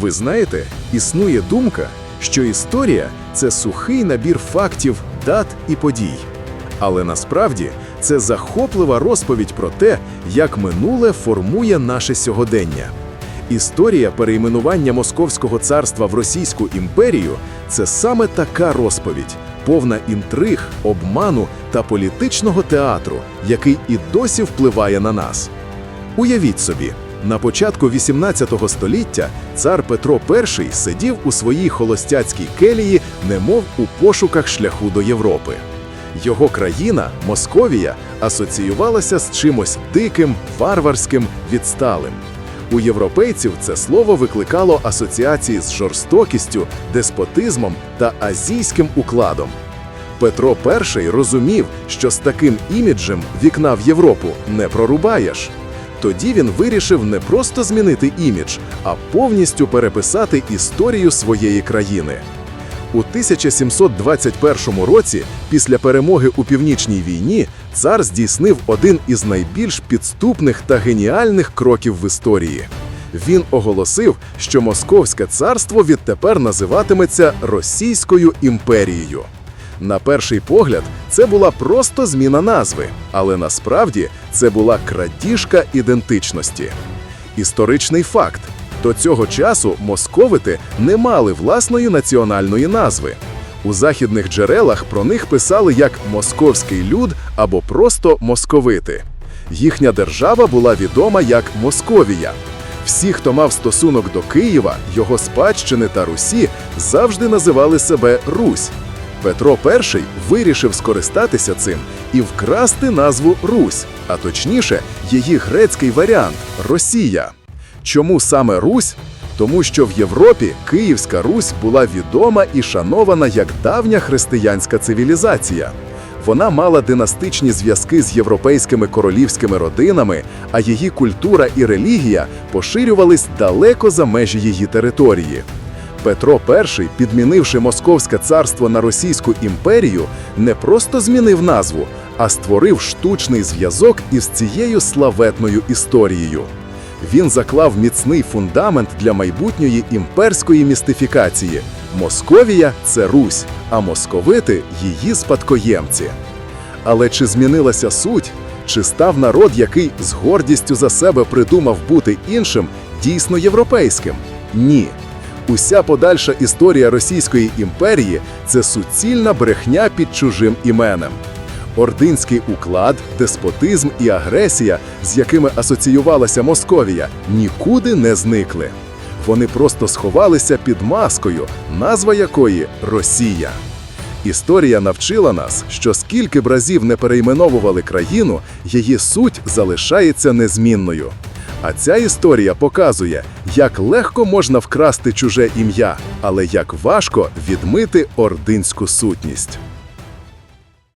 Ви знаєте, існує думка, що історія це сухий набір фактів, дат і подій. Але насправді це захоплива розповідь про те, як минуле формує наше сьогодення. Історія перейменування Московського царства в Російську імперію це саме така розповідь, повна інтриг, обману та політичного театру, який і досі впливає на нас. Уявіть собі, на початку 18 століття цар Петро І сидів у своїй холостяцькій келії, немов у пошуках шляху до Європи. Його країна, Московія, асоціювалася з чимось диким, варварським, відсталим. У європейців це слово викликало асоціації з жорстокістю, деспотизмом та азійським укладом. Петро І розумів, що з таким іміджем вікна в Європу не прорубаєш. Тоді він вирішив не просто змінити імідж, а повністю переписати історію своєї країни. У 1721 році, після перемоги у північній війні, цар здійснив один із найбільш підступних та геніальних кроків в історії. Він оголосив, що Московське царство відтепер називатиметься Російською імперією. На перший погляд, це була просто зміна назви, але насправді це була крадіжка ідентичності. Історичний факт: до цього часу московити не мали власної національної назви. У західних джерелах про них писали як московський люд або просто московити. Їхня держава була відома як Московія. Всі, хто мав стосунок до Києва, його спадщини та Русі, завжди називали себе Русь. Петро І вирішив скористатися цим і вкрасти назву Русь, а точніше, її грецький варіант Росія. Чому саме Русь? Тому що в Європі Київська Русь була відома і шанована як давня християнська цивілізація. Вона мала династичні зв'язки з європейськими королівськими родинами, а її культура і релігія поширювались далеко за межі її території. Петро І, підмінивши Московське царство на Російську імперію, не просто змінив назву, а створив штучний зв'язок із цією славетною історією. Він заклав міцний фундамент для майбутньої імперської містифікації. Московія це Русь, а московити її спадкоємці. Але чи змінилася суть? Чи став народ, який з гордістю за себе придумав бути іншим, дійсно європейським? Ні. Уся подальша історія Російської імперії це суцільна брехня під чужим іменем. Ординський уклад, деспотизм і агресія, з якими асоціювалася Московія, нікуди не зникли. Вони просто сховалися під маскою, назва якої Росія. Історія навчила нас, що скільки б разів не перейменовували країну, її суть залишається незмінною. А ця історія показує, як легко можна вкрасти чуже ім'я, але як важко відмити ординську сутність.